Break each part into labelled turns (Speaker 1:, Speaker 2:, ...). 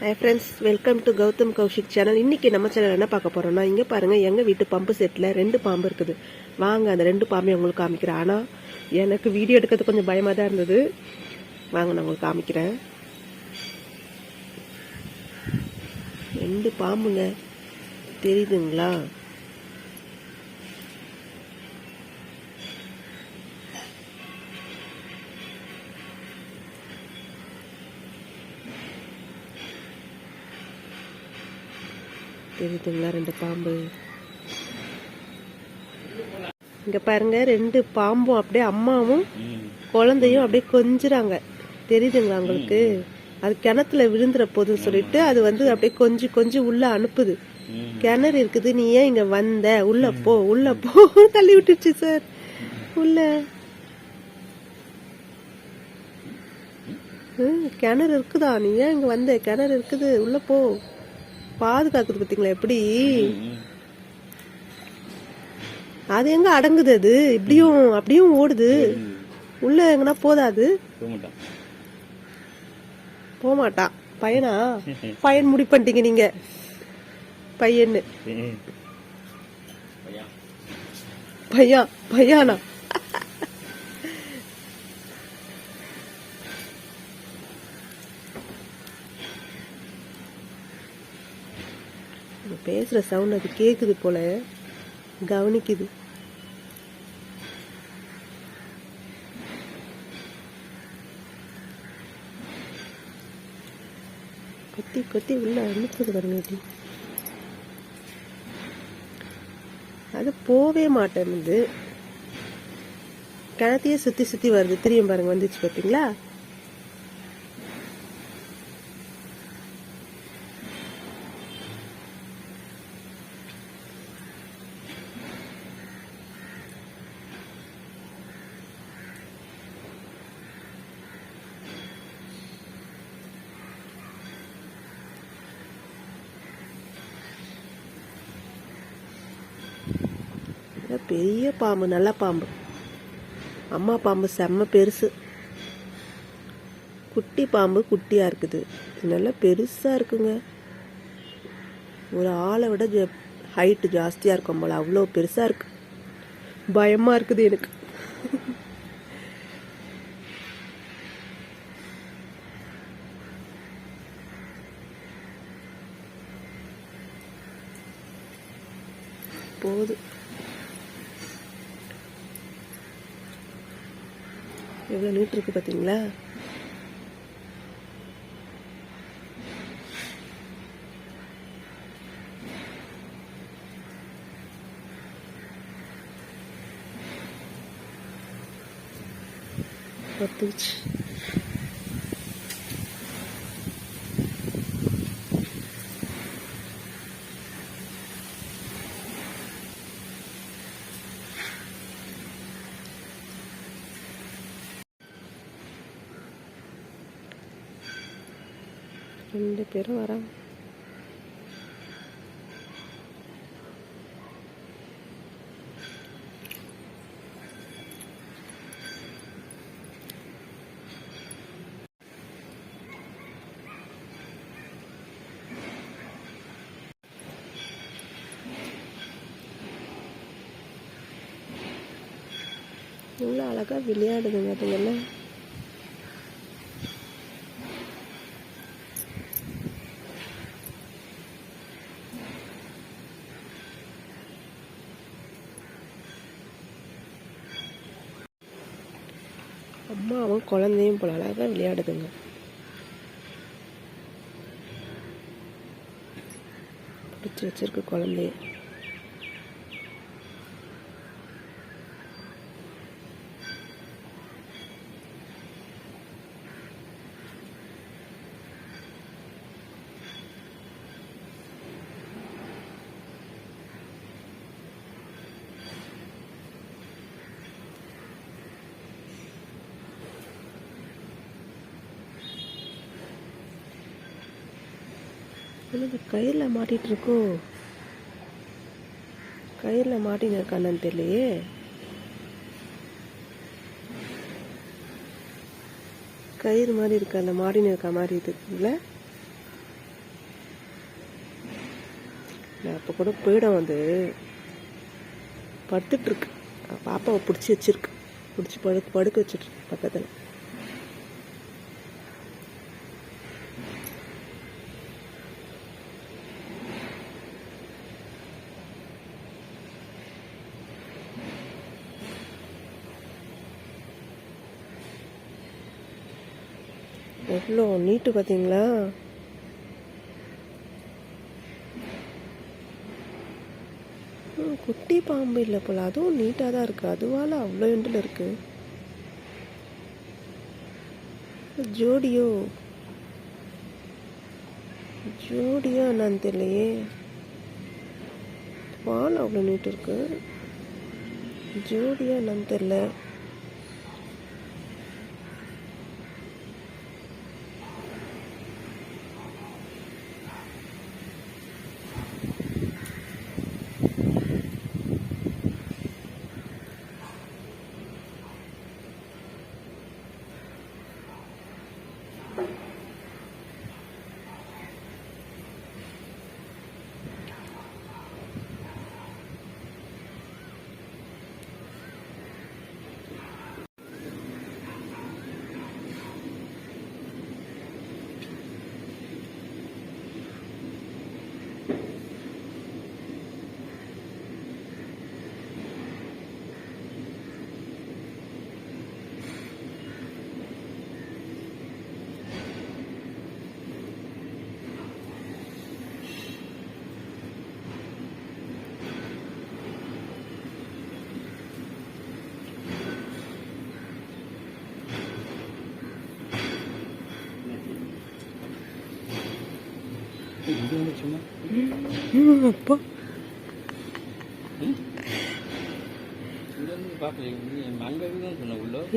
Speaker 1: Hi friends welcome to Gautham Kaushik channel இன்னைக்கு நம்ம channel என்ன பார்க்க போறோம்னா இங்கே பாருங்க எங்கள் வீட்டு பம்பு செட்டில் ரெண்டு பாம்பு இருக்குது. வாங்க அந்த ரெண்டு பாம்பையும் உங்களுக்கு காமிக்கிறேன். ஆனால் எனக்கு வீடியோ எடுக்கிறது கொஞ்சம் பயமாக தான் இருந்தது. வாங்க நான் உங்களுக்கு காமிக்கிறேன். ரெண்டு பாம்புங்க. தெரியுதுங்களா? தெரியுதுங்களா ரெண்டு பாம்பு? இங்க பாருங்க ரெண்டு பாம்பும் அப்படியே அம்மாவும் குழந்தையும் அப்படியே கொஞ்சுறாங்க. தெரியுதுங்களா உங்களுக்கு? அது கிணத்துல விழுந்துற போதுன்னு சொல்லிட்டு அது வந்து அப்படியே கொஞ்சி கொஞ்சி உள்ள அனுப்புது. கிணறு இருக்குது நீ ஏன் இங்க வந்த? உள்ள போ உள்ள போ. தள்ளி விட்டுருச்சு சார். உள்ள. கிணறு இருக்குதா? நீ ஏன் இங்க வந்த? கிணறு இருக்குது உள்ள போ. பாதுகாக்குது பாத்தீங்களா? எப்படி? அது எங்க அடங்குது அது? இப்படியும் அப்படியும் ஓடுது. உள்ள எங்கன்னா போதாது?
Speaker 2: போகமாட்டான்.
Speaker 1: போக மாட்டான் பையனா பையன் முடி பண்ணிட்டீங்க நீங்க. பையன்னு. பையன் பையானா? பேசுகிற சவுண்ட் அது கேட்குது போல. கவனிக்குது. கொத்தி கொத்தி உள்ள அனுப்புது பாருங்க அது போவே மாட்டேன்னுது. கிணத்தையே சுத்தி சுத்தி வருது. தெரியும் பாருங்க வந்துச்சு பாத்தீங்களா? பெரிய பாம்பு நல்ல பாம்பு. அம்மா பாம்பு செம்ம பெருசு. குட்டி பாம்பு குட்டியாக இருக்குது. நல்லா பெருசாக இருக்குங்க. ஒரு ஆளை விட ஹைட் ஜாஸ்தியாக இருக்கும் போல. அவ்வளோ பெருசாக இருக்கு. பயமாக இருக்குது எனக்கு. போகுது எவ்வளோ நீட் இருக்கு பார்த்தீங்களா பத்துச்சு. ரெண்டு பேரும் வராங்க. இவ்வளோ அழகாக விளையாடுதுங்க அதுங்கெல்லாம் அவங்க குழந்தையும் போல அழகாக விளையாடுதுங்க. பிடிச்சி வச்சிருக்கு குழந்தைய. என்னது கயிறில் மாட்டிகிட்டு இருக்கோ கயிறில் மாட்டின்னு இருக்கானு தெரியலையே. கயிறு மாதிரி இருக்கு அந்த மாடின்னு இருக்க மாதிரி இருக்குல்ல? அப்போ கூட போயிடம் வந்து படுத்துட்ருக்கு பாப்பாவை பிடிச்சி வச்சிருக்கு. பிடிச்சி படு படுக்க வச்சுட்ருக்கு பக்கத்தில். எவ்வளோ நீட்டு பார்த்தீங்களா குட்டி பாம்பு இல்லை போல. அதுவும் நீட்டாக தான் இருக்குது அதுவால் அவ்வளோ எண்டில் இருக்குது ஜோடியோ? ஜோடியா என்னன்னு தெரியலையே. வால் அவ்வளோ நீட் இருக்குது ஜோடியா என்னன்னு தெரியல. அப்பா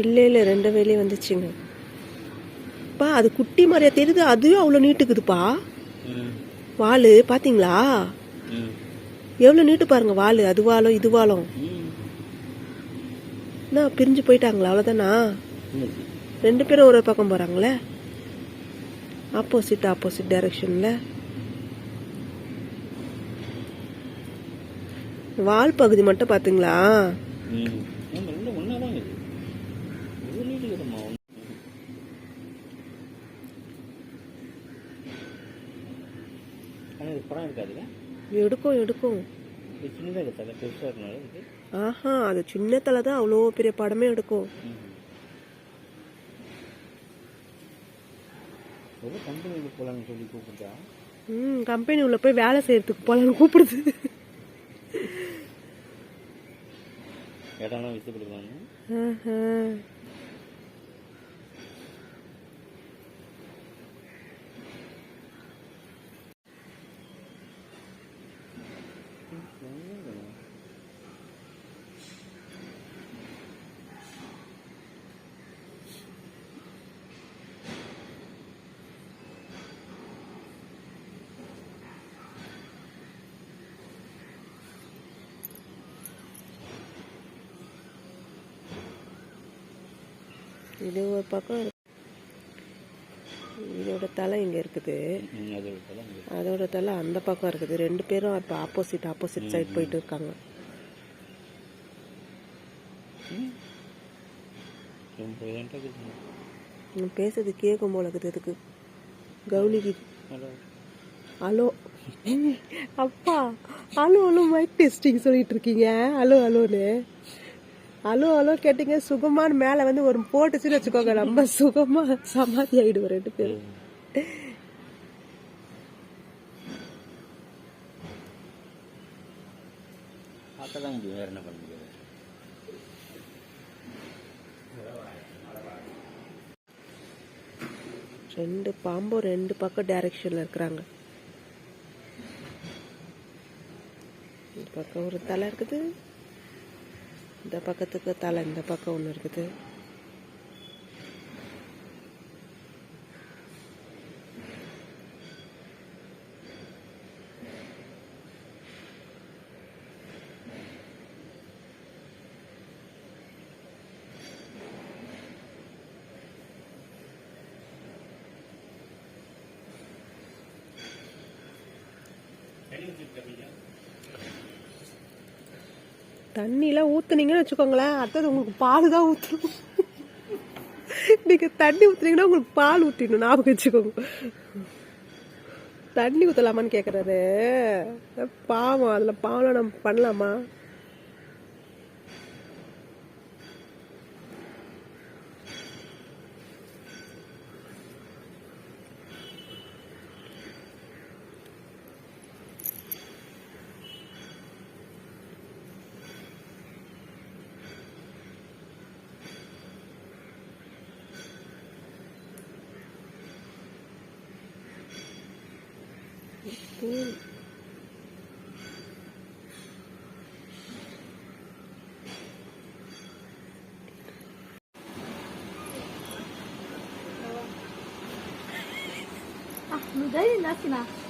Speaker 1: இல்லை இல்லை ரெண்டு வேலையும் வந்துச்சுங்க. பா அது குட்டி மாதிரியா தெரியுது அதுவும் அவ்வளோ நீட்டுக்குதுப்பா. வால் பார்த்தீங்களா எவ்வளோ நீட்டு பாருங்க வால் அது வாலும் இது வாலும் என்ன பிரிஞ்சு போயிட்டாங்களா அவ்வளோதானா ரெண்டு பேரும் ஒரு பக்கம் போகிறாங்களே ஆப்போசிட் ஆப்போசிட் டைரக்ஷனில் வால் பகுதி மட்டும் பார்த்தீங்களா
Speaker 2: ம் நம்ம ரெண்டும் ஒன்றா தான் இருக்குது இது நீட்டுக்கிறோமா ஆனால் இது படம் இருக்காதுல்ல
Speaker 1: எடுக்கும் எடுக்கும். ஆஹா அது சின்ன தலை தான் அவ்வளோ பெரிய படமே எடுக்கும். கம்பெனி உள்ள போய் வேலை செய்யறதுக்கு போலான்னு கூப்பிடுது.
Speaker 2: இடம்லாம் விசப்படுவாங்க
Speaker 1: ஆஹா. இது ஒரு பக்கம். இதோட தலை இங்க இருக்குது. அதோட தலை அந்த பக்கம் இருக்குது. ரெண்டு பேரும் இப்போ ஆப்போசிட் ஆப்போசிட் சைடு போயிட்டு இருக்காங்க. பேசுறது கேட்கும் போல இருக்குது இதுக்கு கவுனிக்கு
Speaker 2: ஹலோ.
Speaker 1: அப்பா ஹலோ ஹலோ மைக் டெஸ்டிங் சொல்லிட்டு இருக்கீங்க. ஹலோ ஹலோன்னு. ஹலோ ஹலோ கேட்டீங்க. சுகமான மேலே வந்து ஒரு போட்டுச்சுன்னு வச்சுக்கோங்க. நம்ம சுகமா சமாதி ஆயிடுவோம் ரெண்டு பேரும்.
Speaker 2: பார்க்க தான் முடியும். வேறு என்ன பண்ண முடியாது
Speaker 1: ரெண்டு பாம்பும் ரெண்டு பக்கம் டைரக்ஷன்ல இருக்கிறாங்க. இந்த பக்கம் ஒரு தலை இருக்குது. இந்த பக்கத்துக்கு தலை இந்த பக்கம் ஒன்று இருக்குது. தண்ணியெலாம் ஊற்றுனீங்கன்னு வச்சுக்கோங்களேன் அடுத்தது உங்களுக்கு பால் தான் ஊற்றணும் நீங்கள் தண்ணி ஊற்றுனீங்கன்னா உங்களுக்கு பால் ஊற்றிடணும் ஞாபகம் வச்சுக்கோங்க. தண்ணி ஊற்றலாமான்னு கேட்குறாரு பாவம் அதில் பாவம் நம்ம பண்ணலாமா?
Speaker 3: あ。
Speaker 2: あ、無駄になきな。